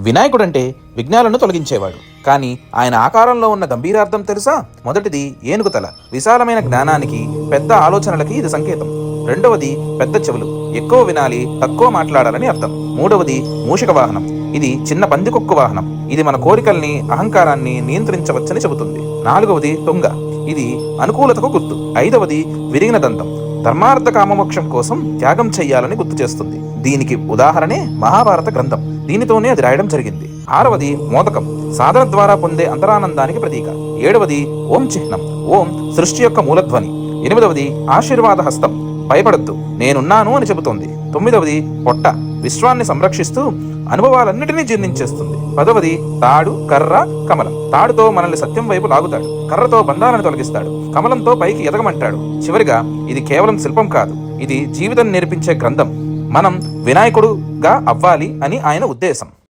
వినాయకుడంటే విఘ్నాలను తొలగించేవాడు. కానీ ఆయన ఆకారంలో ఉన్న గంభీరార్థం తెలుసా? మొదటిది ఏనుగు తల విశాలమైన జ్ఞానానికి పెద్ద ఆలోచనలకి ఇది సంకేతం. రెండవది పెద్ద చెవులు. ఎక్కువ వినాలి తక్కువ మాట్లాడాలని అర్థం. మూడవది మూషిక వాహనం. ఇది చిన్న పందికొక్కు వాహనం. ఇది మన కోరికల్ని అహంకారాన్ని నియంత్రించవచ్చని చెబుతుంది. నాలుగవది తుంగ. ఇది అనుకూలతకు గుర్తు. ఐదవది విరిగిన దంతం ధర్మార్థ కామమోక్షం కోసం త్యాగం చెయ్యాలని గుర్తు చేస్తుంది. దీనికి ఉదాహరణే మహాభారత గ్రంథం. దీనితోనే అది రాయడం జరిగింది. ఆరవది మోదకం. సాధన ద్వారా పొందే అంతరానందానికి ప్రతీక. ఏడవది ఓం చిహ్నం. ఓం సృష్టి యొక్క మూలధ్వని. ఎనిమిదవది ఆశీర్వాద హస్తం భయపడద్దు. నేనున్నాను అని చెబుతోంది. తొమ్మిదవది పొట్ట. విశ్వాన్ని సంరక్షిస్తూ అనుభవాలన్నిటినీ జీర్ణించేస్తుంది. పదవది తాడు కర్ర కమలం. తాడుతో మనల్ని సత్యం వైపు లాగుతాడు. కర్రతో బంధాలను తొలగిస్తాడు. కమలంతో పైకి ఎదగమంటాడు. చివరిగా ఇది కేవలం శిల్పం కాదు. ఇది జీవితం నేర్పించే గ్రంథం. మనం వినాయకుడుగా అవ్వాలి అని ఆయన ఉద్దేశం.